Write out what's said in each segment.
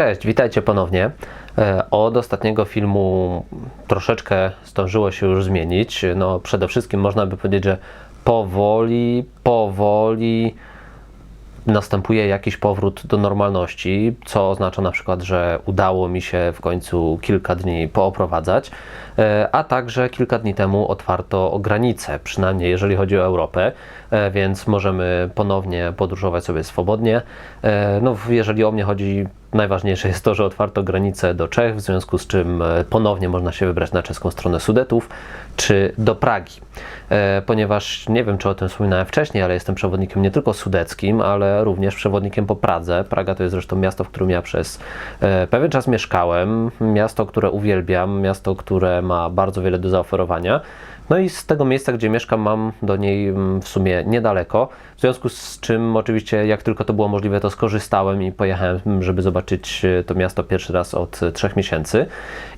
Cześć, witajcie ponownie. E, Od ostatniego filmu troszeczkę zdążyło się już zmienić. No, przede wszystkim można by powiedzieć, że powoli, powoli następuje jakiś powrót do normalności, co oznacza na przykład, że udało mi się w końcu kilka dni pooprowadzać, e, a także kilka dni temu otwarto granice, przynajmniej jeżeli chodzi o Europę, e, więc możemy ponownie podróżować sobie swobodnie. No, jeżeli o mnie chodzi, najważniejsze jest to, że otwarto granice do Czech, w związku z czym e, ponownie można się wybrać na czeską stronę Sudetów czy do Pragi. E, Ponieważ nie wiem, czy o tym wspominałem wcześniej, ale jestem przewodnikiem nie tylko sudeckim, ale również przewodnikiem po Pradze. Praga to jest zresztą miasto, w którym ja przez e, pewien czas mieszkałem, miasto, które uwielbiam, miasto, które ma bardzo wiele do zaoferowania. No i z tego miejsca, gdzie mieszkam, mam do niej mm, w sumie niedaleko. W związku z czym, oczywiście, jak tylko to było możliwe, to skorzystałem i pojechałem, żeby zobaczyć e, to miasto pierwszy raz od e, trzech miesięcy.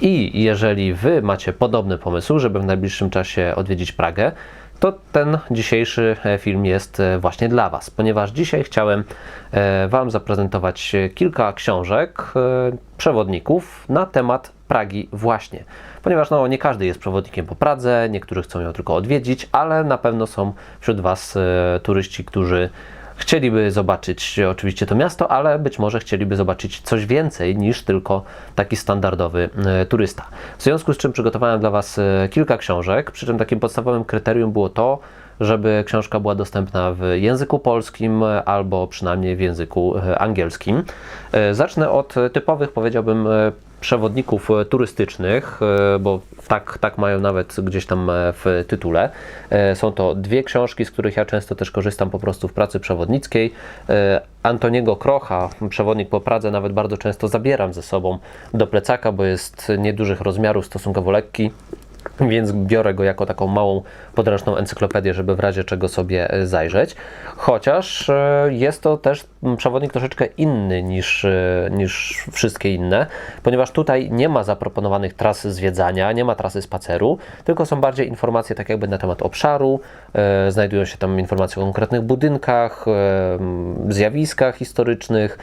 I jeżeli Wy macie podobny pomysł, żeby w najbliższym czasie odwiedzić Pragę, to ten dzisiejszy e, film jest e, właśnie dla Was, ponieważ dzisiaj chciałem e, Wam zaprezentować kilka książek przewodników na temat Pragi właśnie. Ponieważ no, nie każdy jest przewodnikiem po Pradze, niektórzy chcą ją tylko odwiedzić, ale na pewno są wśród Was turyści, którzy chcieliby zobaczyć oczywiście to miasto, ale być może chcieliby zobaczyć coś więcej niż tylko taki standardowy e, turysta. W związku z czym przygotowałem dla Was e, kilka książek, przy czym takim podstawowym kryterium było to, żeby książka była dostępna w języku polskim albo przynajmniej w języku e, angielskim. E, Zacznę od typowych, powiedziałbym, e, przewodników turystycznych, bo tak, tak mają nawet gdzieś tam w tytule. Są to dwie książki, z których ja często też korzystam po prostu w pracy przewodnickiej. Antoniego Krocha, przewodnik po Pradze, nawet bardzo często zabieram ze sobą do plecaka, bo jest niedużych rozmiarów, stosunkowo lekki. Więc biorę go jako taką małą podręczną encyklopedię, żeby w razie czego sobie e, zajrzeć. Chociaż e, jest to też przewodnik troszeczkę inny niż, e, niż wszystkie inne, ponieważ tutaj nie ma zaproponowanych tras zwiedzania, nie ma trasy spaceru, tylko są bardziej informacje tak jakby na temat obszaru, e, znajdują się tam informacje o konkretnych budynkach, e, zjawiskach historycznych,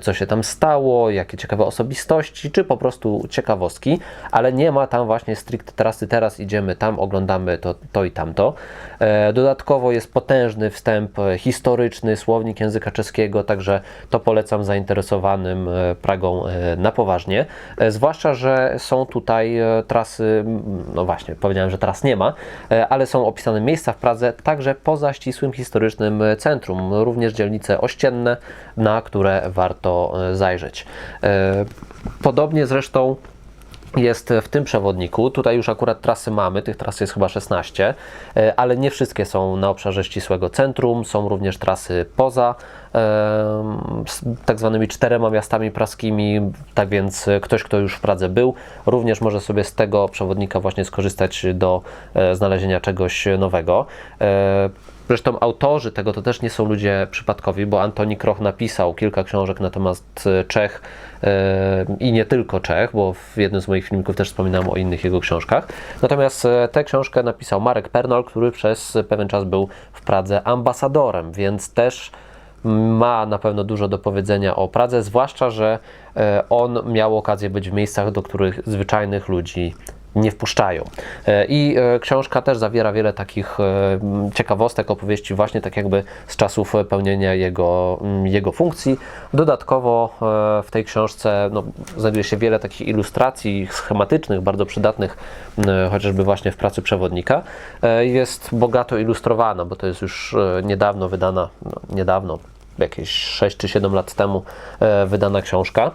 co się tam stało, jakie ciekawe osobistości, czy po prostu ciekawostki, ale nie ma tam właśnie stricte trasy, teraz idziemy tam, oglądamy to, to i tamto. Dodatkowo jest potężny wstęp historyczny, słownik języka czeskiego, także to polecam zainteresowanym e, Pragą e, na poważnie. E, Zwłaszcza, że są tutaj trasy, no właśnie, powiedziałem, że tras nie ma, ale są opisane miejsca w Pradze, także poza ścisłym historycznym centrum, również dzielnice ościenne, na które warto zajrzeć. Podobnie zresztą jest w tym przewodniku. Tutaj już akurat trasy mamy, tych tras jest chyba 16, e, ale nie wszystkie są na obszarze ścisłego centrum, są również trasy poza z tak zwanymi czterema miastami praskimi, tak więc e, ktoś, kto już w Pradze był, również może sobie z tego przewodnika właśnie skorzystać do e, znalezienia czegoś nowego. Zresztą autorzy tego to też nie są ludzie przypadkowi, bo Antoni Kroch napisał kilka książek na temat e, Czech e, i nie tylko Czech, bo w jednym z moich filmików też wspominałem o innych jego książkach. Natomiast e, tę książkę napisał Marek Pernol, który przez pewien czas był w Pradze ambasadorem, więc też ma na pewno dużo do powiedzenia o Pradze, zwłaszcza, że on miał okazję być w miejscach, do których zwyczajnych ludzi nie wpuszczają. E, I e, książka też zawiera wiele takich e, ciekawostek, opowieści właśnie tak jakby z czasów pełnienia jego, m, jego funkcji. Dodatkowo w tej książce no, znajduje się wiele takich ilustracji schematycznych, bardzo przydatnych m, chociażby właśnie w pracy przewodnika. Jest bogato ilustrowana, bo to jest już niedawno wydana, no, niedawno, jakieś 6 czy 7 lat temu wydana książka.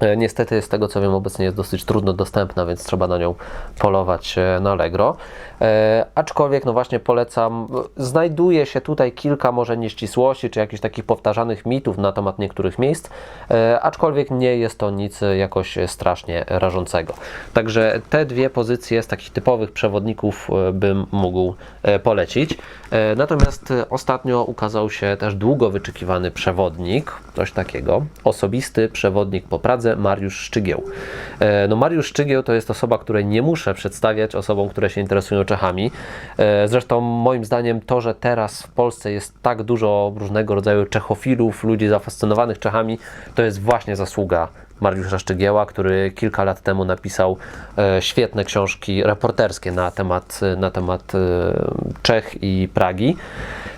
E, Niestety, z tego co wiem, obecnie jest dosyć trudno dostępna, więc trzeba na nią polować e, na Allegro. E, aczkolwiek, no właśnie polecam, e, znajduje się tutaj kilka może nieścisłości, czy jakichś takich powtarzanych mitów na temat niektórych miejsc, e, aczkolwiek nie jest to nic jakoś strasznie rażącego. Także te dwie pozycje z takich typowych przewodników bym mógł polecić. E, Natomiast ostatnio ukazał się też długo wyczekiwany przewodnik, coś takiego. Osobisty przewodnik po Pradze Mariusz Szczygieł. E, No Mariusz Szczygieł to jest osoba, której nie muszę przedstawiać osobom, które się interesują Czechami. E, Zresztą moim zdaniem to, że teraz w Polsce jest tak dużo różnego rodzaju czechofilów, ludzi zafascynowanych Czechami, to jest właśnie zasługa Mariusza Szczygieła, który kilka lat temu napisał e, świetne książki reporterskie na temat, na temat Czech i Pragi.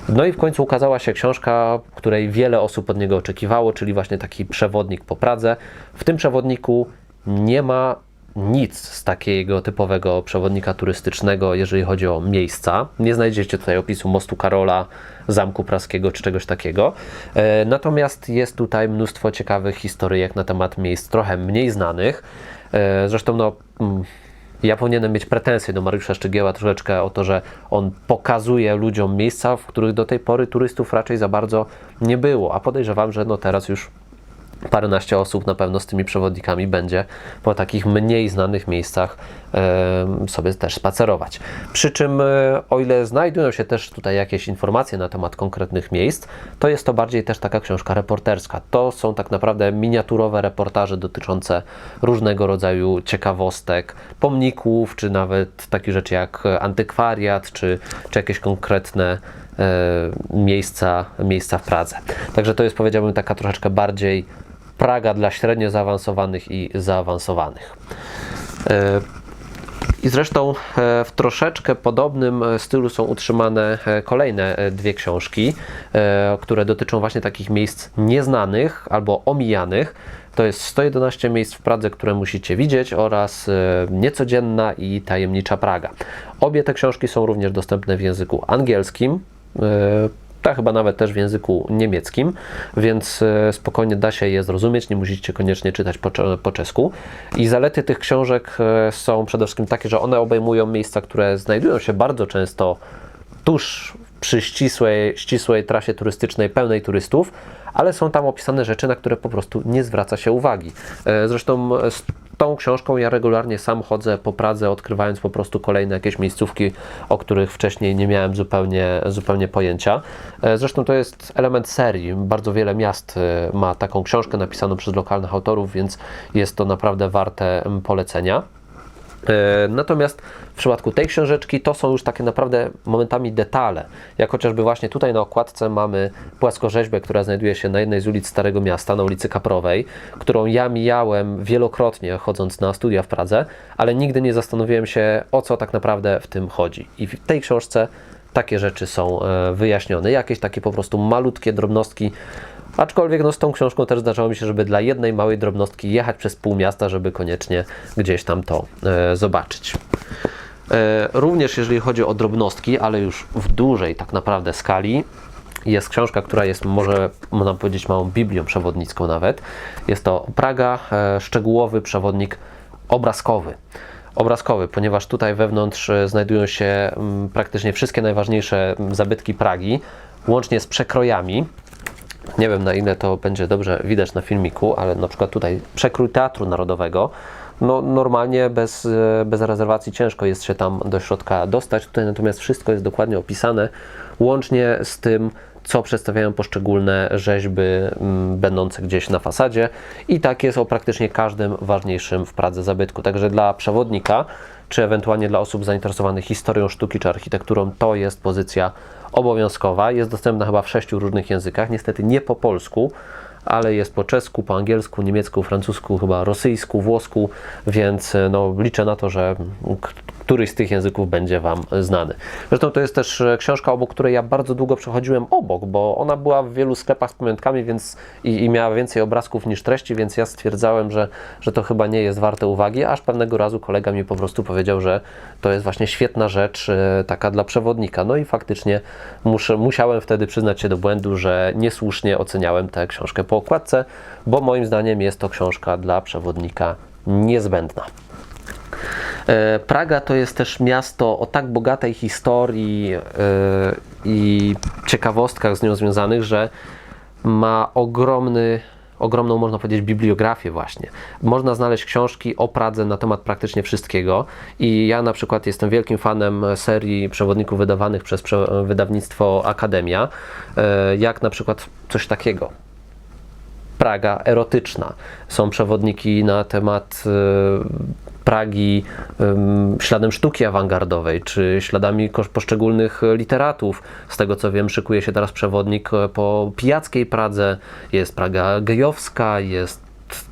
No i w końcu ukazała się książka, której wiele osób od niego oczekiwało, czyli właśnie taki przewodnik po Pradze. W tym przewodniku nie ma nic z takiego typowego przewodnika turystycznego, jeżeli chodzi o miejsca. Nie znajdziecie tutaj opisu Mostu Karola, Zamku Praskiego czy czegoś takiego. E, Natomiast jest tutaj mnóstwo ciekawych historyjek na temat miejsc trochę mniej znanych. E, Zresztą no, mm, ja powinienem mieć pretensje do Mariusza Szczygieła troszeczkę o to, że on pokazuje ludziom miejsca, w których do tej pory turystów raczej za bardzo nie było, a podejrzewam, że no teraz już paręnaście osób na pewno z tymi przewodnikami będzie po takich mniej znanych miejscach sobie też spacerować. Przy czym, e, o ile znajdują się też tutaj jakieś informacje na temat konkretnych miejsc, to jest to bardziej też taka książka reporterska. To są tak naprawdę miniaturowe reportaże dotyczące różnego rodzaju ciekawostek, pomników, czy nawet takich rzeczy jak antykwariat, czy, czy jakieś konkretne e, miejsca, miejsca w Pradze. Także to jest powiedziałbym taka troszeczkę bardziej Praga dla średnio zaawansowanych i zaawansowanych. E, I zresztą e, w troszeczkę podobnym e, stylu są utrzymane e, kolejne dwie książki, które dotyczą właśnie takich miejsc nieznanych albo omijanych. To jest 111 miejsc w Pradze, które musicie widzieć oraz Niecodzienna i Tajemnicza Praga. Obie te książki są również dostępne w języku angielskim. Chyba nawet też w języku niemieckim, więc e, spokojnie da się je zrozumieć, nie musicie koniecznie czytać po, po czesku. I zalety tych książek e, są przede wszystkim takie, że one obejmują miejsca, które znajdują się bardzo często tuż przy ścisłej, ścisłej trasie turystycznej, pełnej turystów, ale są tam opisane rzeczy, na które po prostu nie zwraca się uwagi. E, Zresztą tą książką ja regularnie sam chodzę po Pradze, odkrywając po prostu kolejne jakieś miejscówki, o których wcześniej nie miałem zupełnie, zupełnie pojęcia. E, Zresztą to jest element serii. Bardzo wiele miast e, ma taką książkę napisaną przez lokalnych autorów, więc jest to naprawdę warte polecenia. E, Natomiast w przypadku tej książeczki to są już takie naprawdę momentami detale. Jak chociażby właśnie tutaj na okładce mamy płaskorzeźbę, która znajduje się na jednej z ulic Starego Miasta, na ulicy Kaprowej, którą ja mijałem wielokrotnie chodząc na studia w Pradze, ale nigdy nie zastanowiłem się o co tak naprawdę w tym chodzi. I w tej książce takie rzeczy są e, wyjaśnione. Jakieś takie po prostu malutkie drobnostki, Aczkolwiek no, z tą książką też zdarzało mi się, żeby dla jednej małej drobnostki jechać przez pół miasta, żeby koniecznie gdzieś tam to e, zobaczyć. E, również jeżeli chodzi o drobnostki, ale już w dużej tak naprawdę skali, jest książka, która jest może, można powiedzieć, małą biblią przewodnicką nawet. Jest to Praga, e, szczegółowy przewodnik obrazkowy. Obrazkowy, ponieważ tutaj wewnątrz e, znajdują się mm, praktycznie wszystkie najważniejsze mm, zabytki Pragi, łącznie z przekrojami. Nie wiem na ile to będzie dobrze widać na filmiku, ale na przykład tutaj przekrój Teatru Narodowego. No, normalnie bez, e, bez rezerwacji ciężko jest się tam do środka dostać. Tutaj natomiast wszystko jest dokładnie opisane, łącznie z tym, co przedstawiają poszczególne rzeźby mm, będące gdzieś na fasadzie. I tak jest o praktycznie każdym ważniejszym w Pradze zabytku. Także dla przewodnika, czy ewentualnie dla osób zainteresowanych historią sztuki czy architekturą, to jest pozycja obowiązkowa. Jest dostępna chyba w sześciu różnych językach, niestety nie po polsku, ale jest po czesku, po angielsku, niemiecku, francusku, chyba rosyjsku, włosku, więc e, no, liczę na to, że któryś z tych języków będzie Wam znany. Zresztą to jest też e, książka, obok której ja bardzo długo przechodziłem obok, bo ona była w wielu sklepach z pamiątkami więc i, i miała więcej obrazków niż treści, więc ja stwierdzałem, że, że to chyba nie jest warte uwagi, aż pewnego razu kolega mi po prostu powiedział, że to jest właśnie świetna rzecz, e, taka dla przewodnika. No i faktycznie muszę, musiałem wtedy przyznać się do błędu, że niesłusznie oceniałem tę książkę po okładce, bo moim zdaniem jest to książka dla przewodnika niezbędna. E, Praga to jest też miasto o tak bogatej historii e, i ciekawostkach z nią związanych, że ma ogromny, ogromną, można powiedzieć, bibliografię właśnie. Można znaleźć książki o Pradze na temat praktycznie wszystkiego i ja na przykład jestem wielkim fanem serii przewodników wydawanych przez prze- wydawnictwo Akademia, e, jak na przykład coś takiego. Praga erotyczna. Są przewodniki na temat Pragi em, śladem sztuki awangardowej, czy śladami poszczególnych literatów. Z tego co wiem, szykuje się teraz przewodnik e, po pijackiej Pradze, jest Praga gejowska, jest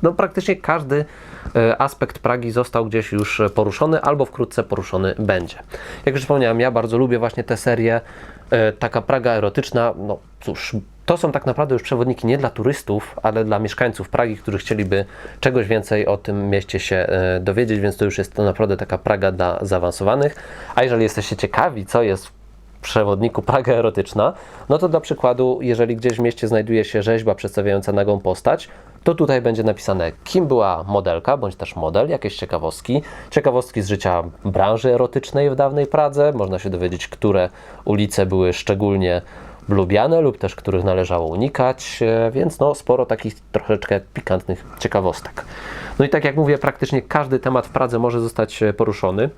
no, praktycznie każdy e, aspekt Pragi został gdzieś już poruszony, albo wkrótce poruszony będzie. Jak już wspomniałem, ja bardzo lubię właśnie tę serię. E, Taka Praga erotyczna, no cóż, to są tak naprawdę już przewodniki nie dla turystów, ale dla mieszkańców Pragi, którzy chcieliby czegoś więcej o tym mieście się e, dowiedzieć, więc to już jest to naprawdę taka Praga dla zaawansowanych. A jeżeli jesteście ciekawi, co jest w przewodniku Praga erotyczna, no to dla przykładu, jeżeli gdzieś w mieście znajduje się rzeźba przedstawiająca nagą postać, to tutaj będzie napisane, kim była modelka, bądź też model, jakieś ciekawostki, ciekawostki z życia branży erotycznej w dawnej Pradze, można się dowiedzieć, które ulice były szczególnie lubiane lub też których należało unikać, e, więc no sporo takich troszeczkę pikantnych ciekawostek. No i tak jak mówię, praktycznie każdy temat w Pradze może zostać e, poruszony.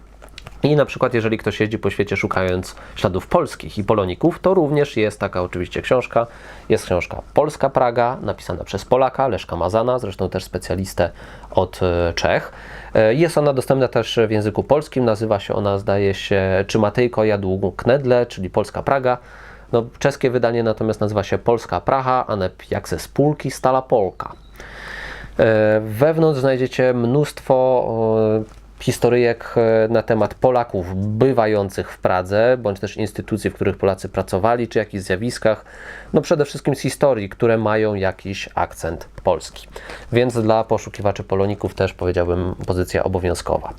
I na przykład, jeżeli ktoś jeździ po świecie szukając śladów polskich i poloników, to również jest taka oczywiście książka. Jest książka Polska Praga, napisana przez Polaka, Leszka Mazana, zresztą też specjalistę od e, Czech. Jest ona dostępna też w języku polskim, nazywa się ona, zdaje się, Czy Matejko jadł knedle, czyli Polska Praga. No, czeskie wydanie natomiast nazywa się Polska Praha, a ne jak ze spółki Stala Polka. E, Wewnątrz znajdziecie mnóstwo historyjek e, na temat Polaków bywających w Pradze, bądź też instytucji, w których Polacy pracowali, czy jakichś zjawiskach. No przede wszystkim z historii, które mają jakiś akcent polski. Więc dla poszukiwaczy poloników też powiedziałbym pozycja obowiązkowa.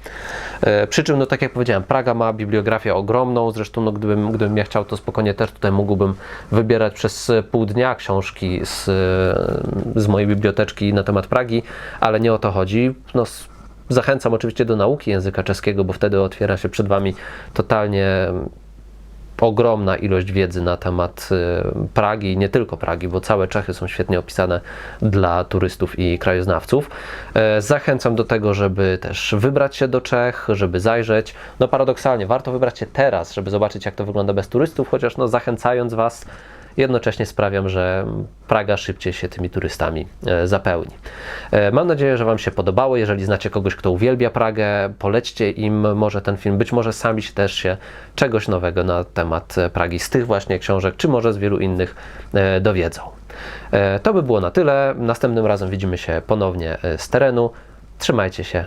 E, Przy czym, no tak jak powiedziałem, Praga ma bibliografię ogromną, zresztą no, gdybym, gdybym ja chciał, to spokojnie też tutaj mógłbym wybierać przez pół dnia książki z, z mojej biblioteczki na temat Pragi, ale nie o to chodzi. No, zachęcam oczywiście do nauki języka czeskiego, bo wtedy otwiera się przed Wami totalnie ogromna ilość wiedzy na temat y, Pragi i nie tylko Pragi, bo całe Czechy są świetnie opisane dla turystów i krajoznawców. E, Zachęcam do tego, żeby też wybrać się do Czech, żeby zajrzeć. No paradoksalnie, warto wybrać się teraz, żeby zobaczyć jak to wygląda bez turystów, chociaż no zachęcając Was jednocześnie sprawiam, że Praga szybciej się tymi turystami e, zapełni. E, Mam nadzieję, że Wam się podobało. Jeżeli znacie kogoś, kto uwielbia Pragę, polećcie im może ten film. Być może sami też się czegoś nowego na temat e, Pragi z tych właśnie książek, czy może z wielu innych dowiedzą. To by było na tyle. Następnym razem widzimy się ponownie z terenu. Trzymajcie się.